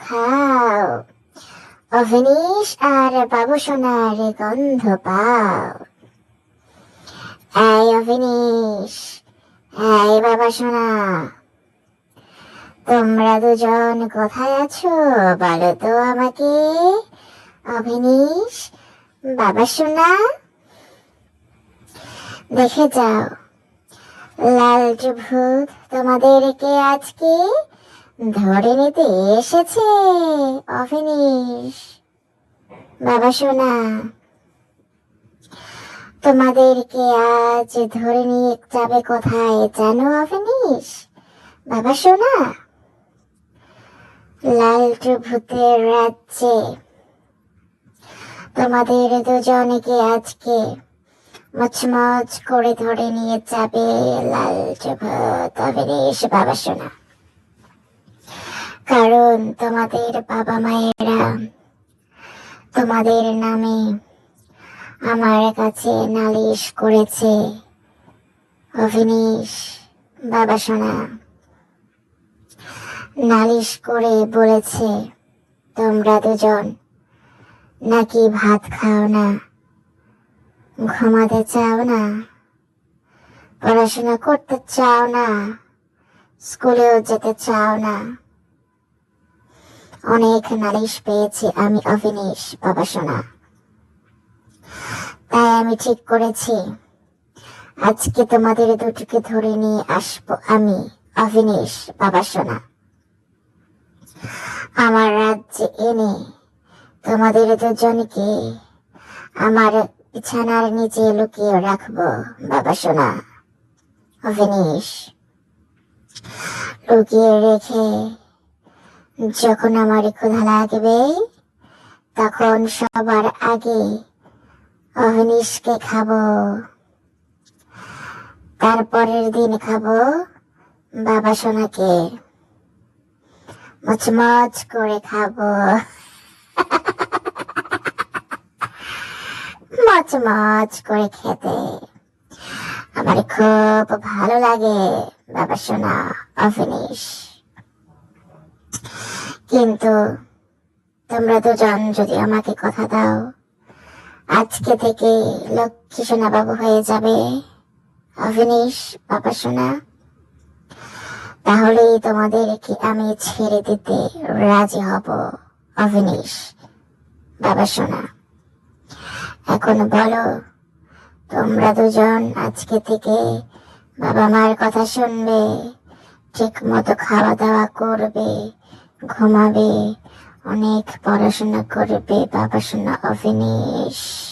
খাও। অভিনীশ, আর বাবু সোনার গন্ধ পাও। এই অভিনীশ, এই বাবা সোনা, তোমরা দুজন কোথায় আছো? বলো তো আমাকে। অভিনীশ, বাবা সোনা, দেখে যাও। লালটু ভূত তোমাদেরকে আজকে ধরে নিতে এসেছে, অভিনীশ। বাবা সোনা, তোমাদেরকে আজ ধরে নিয়ে যাবে কোথায় জানো অভিনীশ? বাবা সোনা লালটু ভূতের রাজ্যে। তোমাদের দুজনকে আজকে মচমচ করে ধরে নিয়ে যাবে লালটু ভূত অভিনীশ, বাবা সোনা। কারণ তোমাদের বাবা মায়েরা তোমাদের নামে আমার কাছে নালিশ করেছে। অভিনীশ, বাবা সোনা, নালিশ করে বলেছে, তোমরা দুজন নাকি ভাত খাও না? ঘুমাতে চাও না? পড়াশোনা করতে চাও না? স্কুলেও যেতে চাও না? অনেক নালিশ পেয়েছি আমি অভিনীশ বাবা সোনা। তাই আমি ঠিক করেছি। আজকে তোমাদের দুটোকে ধরে নিয়ে আসব আমি অভিনীশ বাবা সোনা। আমার রাজ্যে এনে তোমাদের দুজনকে আমার বিছানার নিচে লুকিয়ে রাখব, বাবা সোনা। অভিনীশ লুকিয়ে রেখে যখন আমার ক্ষুধা লাগবে, তখন সবার আগে অভিনীশকে খাব। তারপরের দিন খাব বাবা সোনাকে। মচমচ করে খাব। মচমচ করে খেতে। আমার খুব ভালো লাগে বাবা সোনা অফিনিশ কিন্তু তোমরা দুজন যদি আমাকে কথা দাও, আজকে থেকে লক্ষ্মী সোনা বাবু হয়ে যাবে। অভিনীশ, বাবা সোনা, তাহলেই তোমাদেরকে আমি ছেড়ে দিতে রাজি হব, অভিনীশ, বাবা সোনা। এখন বলো, তোমরা দুজন আজকে থেকে বাবা মার কথা শুনবে ঠিক মতো খাওয়া দাওয়া করবে ঘুমাবে অনেক পড়াশোনা করবে বাবা শোনা অভিনীশ।